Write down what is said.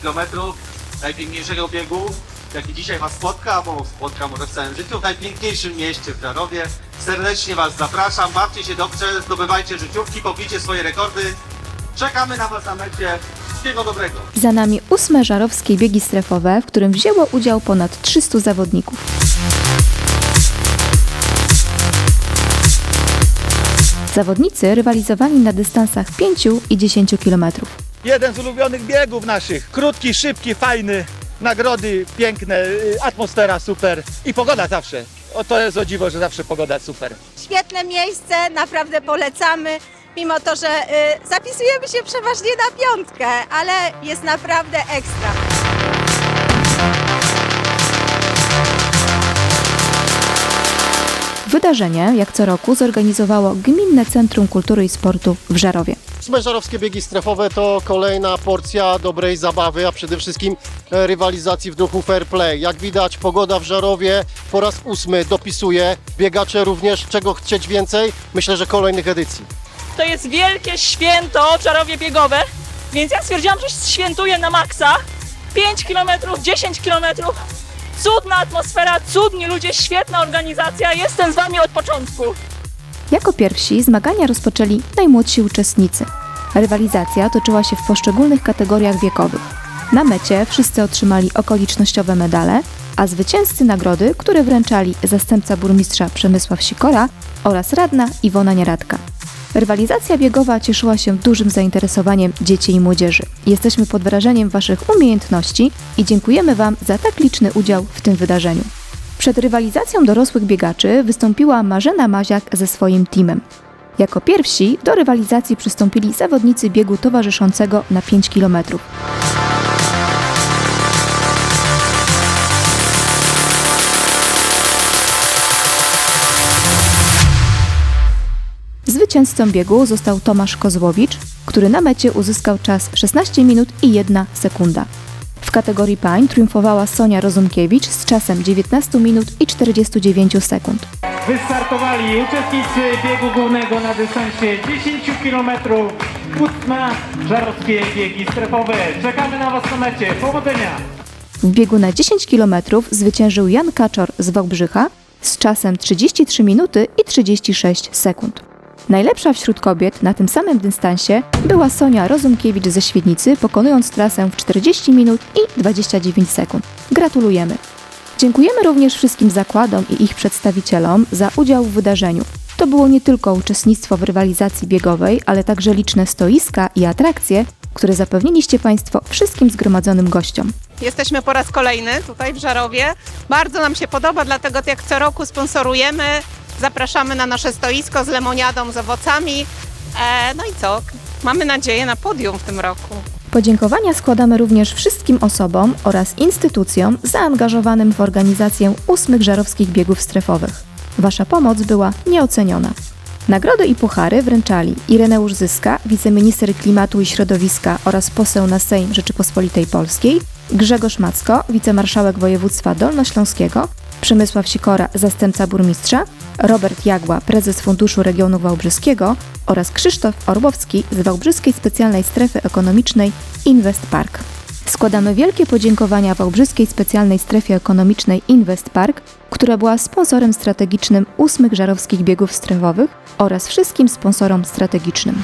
przed Wami 10 km najpiękniejszego biegu, jaki dzisiaj Was spotka, bo spotka może w całym życiu, w najpiękniejszym mieście w Żarowie. Serdecznie Was zapraszam, bawcie się dobrze, zdobywajcie życiówki, pobijcie swoje rekordy. Czekamy na Was na mecie. Wszystkiego dobrego. Za nami ósme żarowskie biegi strefowe, w którym wzięło udział ponad 300 zawodników. Zawodnicy rywalizowali na dystansach 5 i 10 km. Jeden z ulubionych biegów naszych. Krótki, szybki, fajny. Nagrody piękne, y, atmosfera super i pogoda zawsze. O to jest o dziwo, że zawsze pogoda super. Świetne miejsce, naprawdę polecamy. Mimo to, że y, zapisujemy się przeważnie na piątkę, ale jest naprawdę ekstra. Wydarzenie, jak co roku, zorganizowało Gminne Centrum Kultury i Sportu w Żarowie. Smeżarowskie biegi strefowe to kolejna porcja dobrej zabawy, a przede wszystkim e, rywalizacji w duchu fair play. Jak widać, pogoda w Żarowie po raz ósmy dopisuje. Biegacze również, czego chcieć więcej? Myślę, że kolejnych edycji. to jest wielkie święto czarowie biegowe, więc ja stwierdziłam, że świętuję na maksa. 5 km, 10 km, cudna atmosfera, cudni ludzie, świetna organizacja, jestem z Wami od początku. Jako pierwsi zmagania rozpoczęli najmłodsi uczestnicy. Rywalizacja toczyła się w poszczególnych kategoriach wiekowych. Na mecie wszyscy otrzymali okolicznościowe medale, a zwycięzcy nagrody, które wręczali zastępca burmistrza Przemysław Sikora oraz radna Iwona Nieradka. Rywalizacja biegowa cieszyła się dużym zainteresowaniem dzieci i młodzieży. Jesteśmy pod wrażeniem Waszych umiejętności i dziękujemy Wam za tak liczny udział w tym wydarzeniu. Przed rywalizacją dorosłych biegaczy wystąpiła Marzena Maziak ze swoim teamem. Jako pierwsi do rywalizacji przystąpili zawodnicy biegu towarzyszącego na 5 km. Zwycięzcą biegu został Tomasz Kozłowicz, który na mecie uzyskał czas 16 minut i 1 sekunda. W kategorii pań triumfowała Sonia Rozumkiewicz z czasem 19 minut i 49 sekund. Wystartowali uczestnicy biegu głównego na dystansie 10 km. Ósma żarowskie biegi strefowe. Czekamy na Was na mecie. Powodzenia! W biegu na 10 km zwyciężył Jan Kaczor z Wałbrzycha z czasem 33 minuty i 36 sekund. Najlepsza wśród kobiet na tym samym dystansie była Sonia Rozumkiewicz ze Świdnicy, pokonując trasę w 40 minut i 29 sekund. Gratulujemy! Dziękujemy również wszystkim zakładom i ich przedstawicielom za udział w wydarzeniu. To było nie tylko uczestnictwo w rywalizacji biegowej, ale także liczne stoiska i atrakcje, które zapewniliście Państwo wszystkim zgromadzonym gościom. Jesteśmy po raz kolejny tutaj w Żarowie. Bardzo nam się podoba, dlatego jak co roku sponsorujemy. Zapraszamy na nasze stoisko z lemoniadą, z owocami. E, no i co? Mamy nadzieję na podium w tym roku. Podziękowania składamy również wszystkim osobom oraz instytucjom zaangażowanym w organizację ósmych żarowskich biegów strefowych. Wasza pomoc była nieoceniona. Nagrody i puchary wręczali Ireneusz Zyska, wiceminister klimatu i środowiska oraz poseł na Sejm Rzeczypospolitej Polskiej, Grzegorz Macko, wicemarszałek województwa dolnośląskiego, Przemysław Sikora, zastępca burmistrza, Robert Jagła, prezes Funduszu Regionu Wałbrzyskiego oraz Krzysztof Orłowski z Wałbrzyskiej Specjalnej Strefy Ekonomicznej Invest Park. Składamy wielkie podziękowania Wałbrzyskiej Specjalnej Strefie Ekonomicznej Invest Park, która była sponsorem strategicznym ósmych żarowskich biegów strefowych oraz wszystkim sponsorom strategicznym.